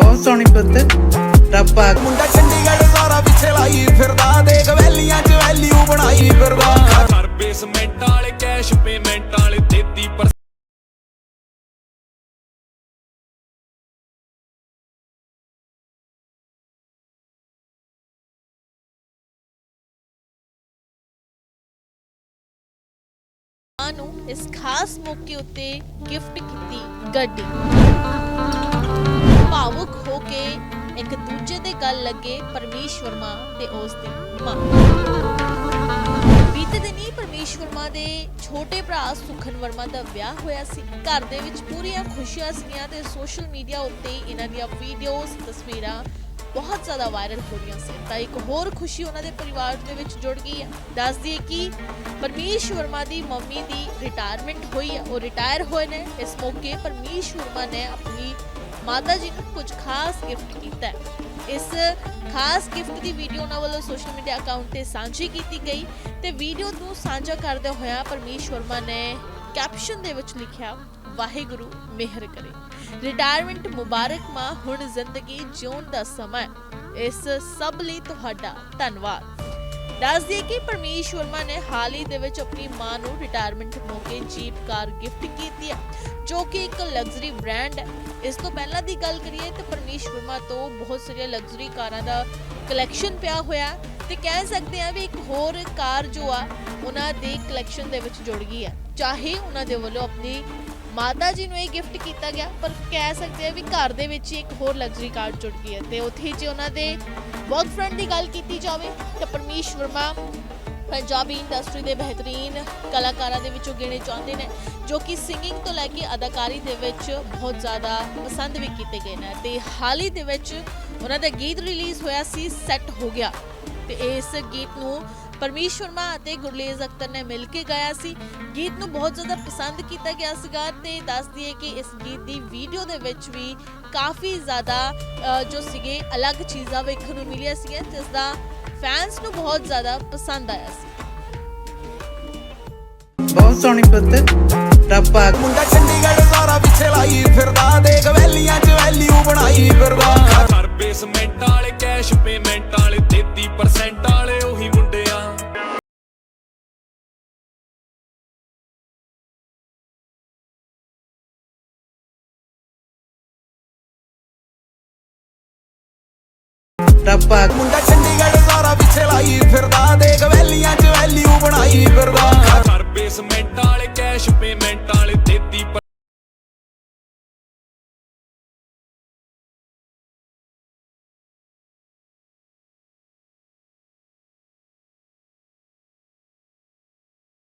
ਬਹੁਤ ਸੋਹਣੀ ਪੁੱਤ। ਟੱਪਾ ਮੁੰਡਾ ਚੰਡੀਗੜ੍ਹ ਸਾਰਾ ਪਿੱਛੇ ਲਾਈ ਫਿਰਦਾ ਦੇਖ ਵੈਲੀਆਂ 'ਚ ਵੈਲਿਊ ਬਣਾਈ ਫਿਰਦਾ। ਘਰ ਬੇਸਮੈਂਟ ਵਾਲੇ ਕੈਸ਼ ਪੇਮੈਂਟ ਵਾਲੇ 33% ਮਾਂ ਨੂੰ ਇਸ ਖਾਸ ਮੌਕੇ ਉੱਤੇ ਗਿਫਟ ਕੀਤੀ ਗੱਡੀ। ਦੇ ਗੱਲ ਲੱਗੇ ਪਰਮੇਸ਼ਵਰ ਮਾਂ ਤੇ ਉਸ ਦੀ ਮਾਂ। ਬੀਤੇ ਦਿਨੀ ਪਰਮੇਸ਼ਵਰ ਮਾਂ ਦੇ ਛੋਟੇ ਭਰਾ ਸੁਖਨ ਵਰਮਾ ਦਾ ਵਿਆਹ ਹੋਇਆ ਸੀ। ਘਰ ਦੇ ਵਿੱਚ ਪੂਰੀਆਂ ਖੁਸ਼ੀਆਂ ਸੀਗੀਆਂ ਤੇ ਸੋਸ਼ਲ ਮੀਡੀਆ ਉੱਤੇ ਇਹਨਾਂ ਦੀਆਂ ਵੀਡੀਓਜ਼, ਤਸਵੀਰਾਂ ਬਹੁਤ ਜ਼ਿਆਦਾ ਵਾਇਰਲ ਹੋ ਰਹੀਆਂ ਸੀ। ਤਾਂ ਇੱਕ ਹੋਰ ਖੁਸ਼ੀ ਉਹਨਾਂ ਦੇ ਪਰਿਵਾਰ ਦੇ ਵਿੱਚ ਜੁੜ ਗਈ ਹੈ ਦੱਸ ਦਈਏ ਕਿ ਪਰਮੇਸ਼ ਵਰਮਾ ਦੀ ਮੰਮੀ ਦੀ ਰਿਟਾਇਰਮੈਂਟ ਹੋਈ ਹੈ ਉਹ ਰਿਟਾਇਰ ਹੋਏ ਨੇ। ਇਸ ਮੌਕੇ ਪਰਮੇਸ਼ ਵਰਮਾ ਨੇ ਆਪਣੀ ਮਾਤਾ ਜੀ ਨੂੰ ਕੁਝ ਖਾਸ ਗਿਫਟ ਕੀਤਾ ਹੈ। ਇਸ ਖਾਸ ਗਿਫਟ ਦੀ ਵੀਡੀਓ ਉਹਨਾਂ ਵੱਲੋਂ ਸੋਸ਼ਲ ਮੀਡੀਆ ਅਕਾਊਂਟ ਤੇ ਸਾਂਝੀ ਕੀਤੀ ਗਈ ਤੇ ਵੀਡੀਓ ਨੂੰ ਸਾਂਝਾ ਕਰਦੇ ਹੋਇਆ ਪਰਮੇਸ਼ ਵਰਮਾ ਨੇ ਕੈਪਸ਼ਨ ਦੇ ਵਿੱਚ ਲਿਖਿਆ, ਵਾਹਿਗੁਰੂ, ਮਿਹਰ ਕਰੇ। ਰਿਟਾਇਰਮੈਂਟ ਮੁਬਾਰਕ ਮਾਂ, ਹੁਣ ਜ਼ਿੰਦਗੀ ਜਿਉਣ ਦਾ ਸਮਾਂ ਇਸ ਸਭ ਲਈ ਤੁਹਾਡਾ ਧੰਨਵਾਦ। ਦੱਸ ਦਈਏ ਕਿ ਪਰਮੇਸ਼ ਵਰਮਾ ਨੇ ਹਾਲ ਹੀ ਦੇ ਵਿੱਚ ਆਪਣੀ ਮਾਂ ਨੂੰ ਰਿਟਾਇਰਮੈਂਟ ਮੌਕੇ ਜੀਪ ਕਾਰ ਗਿਫਟ ਕੀਤੀ ਹੈ, ਜੋ ਕਿ ਇੱਕ ਲਗਜ਼ਰੀ ਬ੍ਰਾਂਡ ਹੈ। ਇਸ ਤੋਂ ਪਹਿਲਾਂ ਦੀ ਗੱਲ ਕਰੀਏ ਤਾਂ ਪਰਮੇਸ਼ ਵਰਮਾ ਤੋਂ ਬਹੁਤ ਸਾਰੀਆਂ ਲਗਜ਼ਰੀ ਕਾਰਾਂ ਦਾ ਕਲੈਕਸ਼ਨ ਪਿਆ ਹੋਇਆ ਹੈ ਤੇ ਕਹਿ ਸਕਦੇ ਆ ਵੀ ਇੱਕ ਹੋਰ ਕਾਰ ਜੋ ਆ, ਉਹਨਾਂ ਦੇ ਕਲੈਕਸ਼ਨ ਦੇ ਵਿੱਚ ਜੁੜ ਗਈ ਹੈ। ਚਾਹੇ ਉਹਨਾਂ ਦੇ ਵੱਲੋਂ ਆਪਣੀ ਮਾਤਾ ਜੀ ਨੂੰ ਇਹ ਗਿਫਟ ਕੀਤਾ ਗਿਆ, ਪਰ ਕਹਿ ਸਕਦੇ ਆ ਵੀ ਘਰ ਦੇ ਵਿੱਚ ਹੀ ਇੱਕ ਹੋਰ ਲਗਜ਼ਰੀ ਕਾਰ ਜੁੜ ਗਈ ਹੈ। ਤੇ ਉੱਥੇ ਜੇ ਉਹਨਾਂ ਦੇ ਵਰਕ ਫਰੰਟ ਦੀ ਗੱਲ ਕੀਤੀ ਜਾਵੇ, ਤਾਂ ਪਰਮੇਸ਼ ਵਰਮਾ ਪੰਜਾਬੀ ਇੰਡਸਟਰੀ ਦੇ ਬਿਹਤਰੀਨ ਕਲਾਕਾਰਾਂ ਦੇ ਵਿੱਚੋਂ ਗਿਣੇ ਜਾਂਦੇ ਨੇ, ਜੋ ਕਿ ਸਿੰਗਿੰਗ ਤੋਂ ਲੈ ਕੇ ਅਦਾਕਾਰੀ ਦੇ ਵਿੱਚ ਬਹੁਤ ਜ਼ਿਆਦਾ ਪਸੰਦ ਵੀ ਕੀਤੇ ਗਏ ਨੇ। ਤੇ ਹਾਲ ਹੀ ਦੇ ਵਿੱਚ ਉਹਨਾਂ ਦਾ ਗੀਤ ਰਿਲੀਜ਼ ਹੋਇਆ ਸੀ ਸੈੱਟ ਹੋ ਗਿਆ। ਤੇ ਇਸ ਗੀਤ ਨੂੰ ਪਰਮੇਸ਼ ਸ਼ਰਮਾ ਅਤੇ ਗੁਰਲੇਜ਼ ਅਖਤਰ ਨੇ ਮਿਲ ਕੇ ਗਾਇਆ ਸੀ। ਗੀਤ ਨੂੰ ਬਹੁਤ ਜ਼ਿਆਦਾ ਪਸੰਦ ਕੀਤਾ ਗਿਆ ਸੀਗਾ ਤੇ ਦੱਸ ਦਈਏ ਕਿ ਇਸ ਗੀਤ ਦੀ ਵੀਡੀਓ ਦੇ ਵਿੱਚ ਵੀ ਕਾਫੀ ਜ਼ਿਆਦਾ ਜੋ ਸੀਗੇ ਅਲੱਗ ਚੀਜ਼ਾਂ ਵੇਖਣ ਨੂੰ ਮਿਲੀਆਂ ਸੀਗੀਆਂ ਜਿਸ ਦਾ ਫੈਨਸ ਨੂੰ ਬਹੁਤ ਜ਼ਿਆਦਾ ਪਸੰਦ ਆਇਆ ਸੀ। ਬਹੁਤ ਸੋਹਣੀ ਪੁੱਤ ਟੱਪਾ ਮੁੰਡਾ ਚੰਡੀਗੜ੍ਹ ਸਾਰਾ ਪਿੱਛੇ ਟੱਪਾ ਮੁੰਡਾ ਚੰਡੀਗੜ੍ਹ ਸਾਰਾ ਪਿੱਛੇ ਲਾਈ ਫਿਰਦਾ ਦੇਖ ਵੈਲੀਆਂ 'ਚ ਵੈਲਿਊ ਬਣਾਈ ਫਿਰਦਾ। ਘਰ ਬੇਸਮੈਂਟ